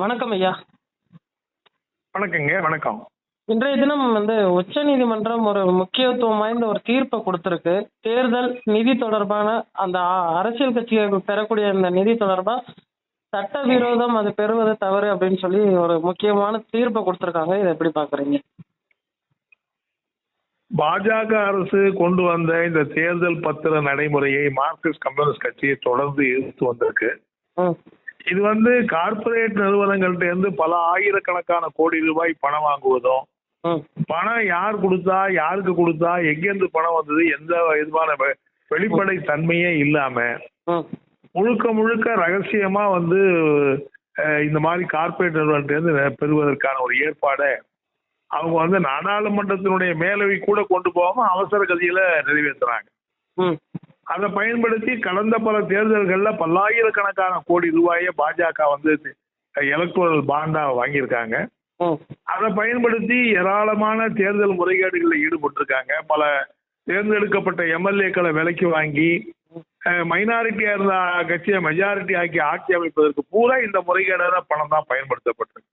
வணக்கம் ஐயா. வணக்கங்க வணக்கம். இன்றைய தினம் வந்து உச்சநீதிமன்றம் ஒரு முக்கியத்துவம் வாய்ந்த ஒரு தீர்ப்பை கொடுத்திருக்கு. தேர்தல் நிதி தொடர்பான அந்த அரசியல் கட்சிகள் பெறக்கூடிய இந்த நிதி தொடர்பா சட்டவிரோதம் அது பெறுவது தவறு அப்படின்னு சொல்லி ஒரு முக்கியமான தீர்ப்பை கொடுத்திருக்காங்க. இதை எப்படி பாக்குறீங்க பாஜக அரசு கொண்டு வந்த இந்த தேர்தல் பத்திர நடைமுறையை மார்க்சிஸ்ட் கம்யூனிஸ்ட் கட்சியை தொடர்ந்து எதிர்த்து வந்திருக்கு. இது வந்து கார்ப்பரேட் நிறுவனங்கள்ட்ட இருந்து பல ஆயிரக்கணக்கான கோடி ரூபாய் பணம் வாங்குவதும் பணம் யார் கொடுத்தா யாருக்கு கொடுத்தா எங்கேருந்து பணம் வந்தது எந்த விதமான வெளிப்படை தன்மையே இல்லாம முழுக்க முழுக்க ரகசியமா வந்து இந்த மாதிரி கார்ப்பரேட் நிறுவனத்துல இருந்து பெறுவதற்கான ஒரு ஏற்பாடை அவங்க வந்து நாடாளுமன்றத்தினுடைய மேலவை கூட கொண்டு போகாம அவசர கதியில நிறைவேற்றுறாங்க அதை பயன்படுத்தி கடந்த பல தேர்தல்கள்ல பல்லாயிரக்கணக்கான கோடி ரூபாயை பாஜக வந்து எலக்ட்ரல் பாண்டா வாங்கியிருக்காங்க. அதை பயன்படுத்தி ஏராளமான தேர்தல் முறைகேடுகளில் ஈடுபட்டிருக்காங்க. பல தேர்ந்தெடுக்கப்பட்ட எம்எல்ஏக்களை விலைக்கு வாங்கி மைனாரிட்டியா இருந்த கட்சியை மெஜாரிட்டி ஆக்கி ஆட்சி அமைப்பதற்கு பூரா இந்த முறைகேடான பணம் தான் பயன்படுத்தப்பட்டிருக்கு.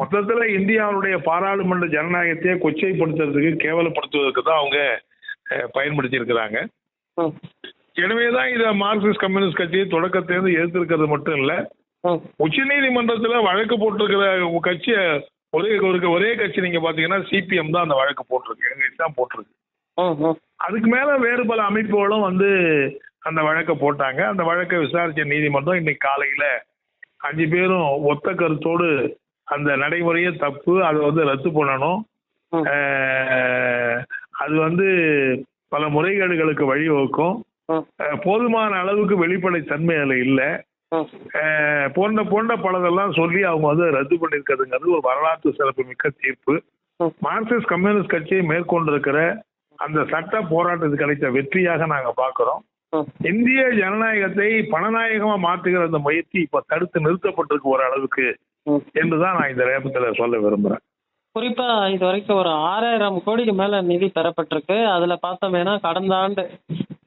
மொத்தத்துல இந்தியாவுடைய பாராளுமன்ற ஜனநாயகத்தையே கொச்சைப்படுத்துறதுக்கு கேவலப்படுத்துவதற்கு தான் அவங்க பயன்படுத்தி இருக்கிறாங்க எனவேதான் இதை மார்க்சிஸ்ட் கம்யூனிஸ்ட் கட்சியை தொடக்கத்திலிருந்து எதிர்த்திருக்கிறது மட்டும் இல்ல ம் உச்சநீதிமன்றத்துல வழக்கு போட்டிருக்கிற கட்சி ஒரே ஒரு ஒரே கட்சி நீங்க பாத்தீங்கன்னா சிபிஎம் தான் அந்த வழக்கு போட்டிருக்கு தான் போட்டிருக்கு. அதுக்கு மேல வேறு பல அமைப்புகளும் வந்து அந்த வழக்கை போட்டாங்க. அந்த வழக்கை விசாரிச்ச நீதிமன்றம் இன்னைக்கு காலையில அஞ்சு பேரும் ஒத்த கருத்தோடு அந்த நடைமுறையே தப்பு அதை வந்து ரத்து பண்ணணும். அது வந்து பல முறைகேடுகளுக்கு வழிவகுக்கும். போதுமான அளவுக்கு வெளிப்படை தன்மை அதில் இல்லை. போன்ற போன்ற பலதெல்லாம் சொல்லி அவங்க வந்து ரத்து பண்ணியிருக்கிறதுங்கிறது ஒரு வரலாற்று சிறப்பு மிக்க தீர்ப்பு. மார்க்சிஸ்ட் கம்யூனிஸ்ட் கட்சியை மேற்கொண்டிருக்கிற அந்த சட்ட போராட்டத்துக்கு கிடைத்த வெற்றியாக நாங்க பார்க்கிறோம். ம் இந்திய ஜனநாயகத்தை பணநாயகமா மாற்றுகிற அந்த முயற்சி இப்ப தடுத்து நிறுத்தப்பட்டிருக்கு ஒரு அளவுக்கு என்றுதான் நான் இந்த நேரத்துல சொல்ல விரும்புறேன். குறிப்பா இது வரைக்கும் ஒரு ஆறாயிரம் கோடிக்கு மேல நிதி பெறப்பட்டிருக்கு. அதுல பார்த்தோம்னா கடந்த ஆண்டு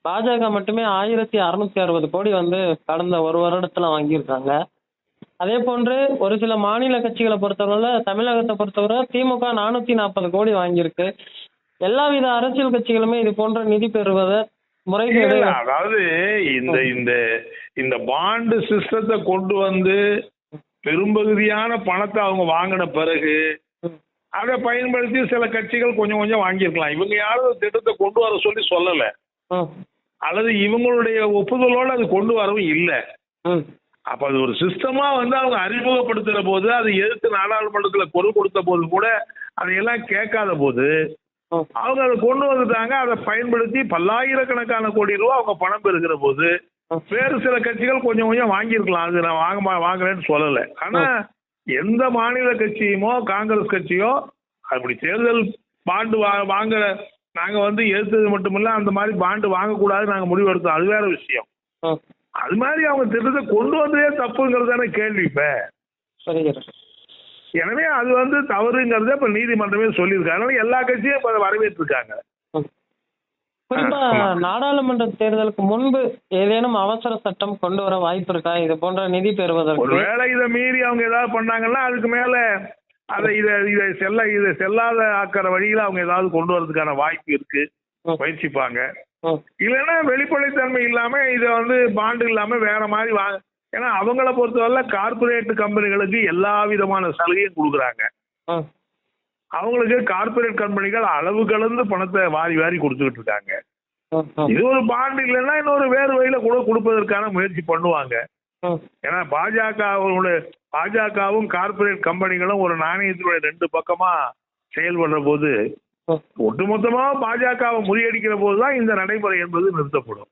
பாஜக மட்டுமே ஆயிரத்தி அறுநூத்தி அறுபது கோடி வந்து கடந்த ஒரு வருடத்துல வாங்கியிருக்காங்க. அதே போன்று ஒரு சில மாநில கட்சிகளை பொறுத்தவரை தமிழகத்தை பொறுத்தவரை திமுக நானூத்தி நாற்பது கோடி வாங்கியிருக்கு. எல்லா வித அரசியல் கட்சிகளுமே இது போன்ற நிதி பெறுவதை முறைகேடு அதாவது இந்த இந்த இந்த பாண்டு சிஸ்டத்தை கொண்டு வந்து பெரும்பகுதியான பணத்தை அவங்க வாங்கின பிறகு அதை பயன்படுத்தி சில கட்சிகள் கொஞ்சம் கொஞ்சம் வாங்கியிருக்கலாம். இவங்க யாரும் திட்டத்தை கொண்டு வர சொல்லி சொல்லல. ம், அல்லது இவங்களுடைய ஒப்புதலோடு அது கொண்டு வரவும் இல்லை. ம், அப்ப அது ஒரு சிஸ்டமா வந்து அவங்க அறிமுகப்படுத்துற போது அதை எதிர்த்து நாடாளுமன்றத்துல குரல் கொடுத்த போது கூட அதையெல்லாம் கேட்காத போது அவங்க அதை கொண்டு வந்துட்டாங்க. அதை பயன்படுத்தி பல்லாயிரக்கணக்கான கோடி ரூபா அவங்க பணம் பெறுகிற போது. வேறு சில கட்சிகள் கொஞ்சம் கொஞ்சம் வாங்கியிருக்கலாம். அது நான் வாங்க வாங்குறேன்னு சொல்லலை. ஆனா எந்த மாநில கட்சியுமோ காங்கிரஸ் கட்சியோ அப்படி தேர்தல் பாண்டு வா வாங்குற நாங்க வந்து எதிர்த்தது மட்டுமில்ல அந்த மாதிரி பாண்டு வாங்கக்கூடாது நாங்க முடிவெடுத்தோம் அது வேற விஷயம். அது மாதிரி அவங்க திட்டத்தை கொண்டு வந்ததே தப்புங்கிறது தானே கேள்வி இப்ப. எனவே அது வந்து தவறுங்கிறத இப்ப நீதிமன்றமே சொல்லியிருக்காங்க அதனால எல்லா கட்சியும் இப்ப வரவேற்றிருக்காங்க. குறிப்பா. நாடாளுமன்ற தேர்தலுக்கு முன்பு ஏதேனும் அவசர சட்டம் கொண்டு வர வாய்ப்பு இருக்கா? இது போன்ற நிதி பெறுவதற்கு ஒருவேளை இதை மீறி அவங்க ஏதாவது பண்ணாங்கன்னா அதுக்கு மேல அதை இதை இதை செல்ல இதை செல்லாத ஆக்கிற வழியில அவங்க ஏதாவது கொண்டு வரதுக்கான வாய்ப்பு இருக்கு. முயற்சிப்பாங்க. இல்லைன்னா வெளிப்படைத்தன்மை இல்லாம இதை வந்து பாண்டு இல்லாம வேற மாதிரி வாங்க ஏன்னா அவங்கள பொறுத்தவரை கார்ப்பரேட் கம்பெனிகளுக்கு எல்லா விதமான சலுகையும் கொடுக்குறாங்க. அவங்களுக்கு கார்ப்பரேட் கம்பெனிகள் அளவு கலந்து பணத்தை வாரி வாரி கொடுத்துக்கிட்டு இருக்காங்க. இது ஒரு பாண்டு இல்லைன்னா இன்னொரு வேறு வழியில கூட கொடுப்பதற்கான முயற்சி பண்ணுவாங்க. ஏன்னா பாஜக பாஜகவும் கார்ப்பரேட் கம்பெனிகளும் ஒரு நாணயத்தினுடைய ரெண்டு பக்கமா செயல்படுற போது ஒட்டுமொத்தமாக பாஜகவை முறியடிக்கிற போதுதான் இந்த நடைமுறை என்பது நிறுத்தப்படும்.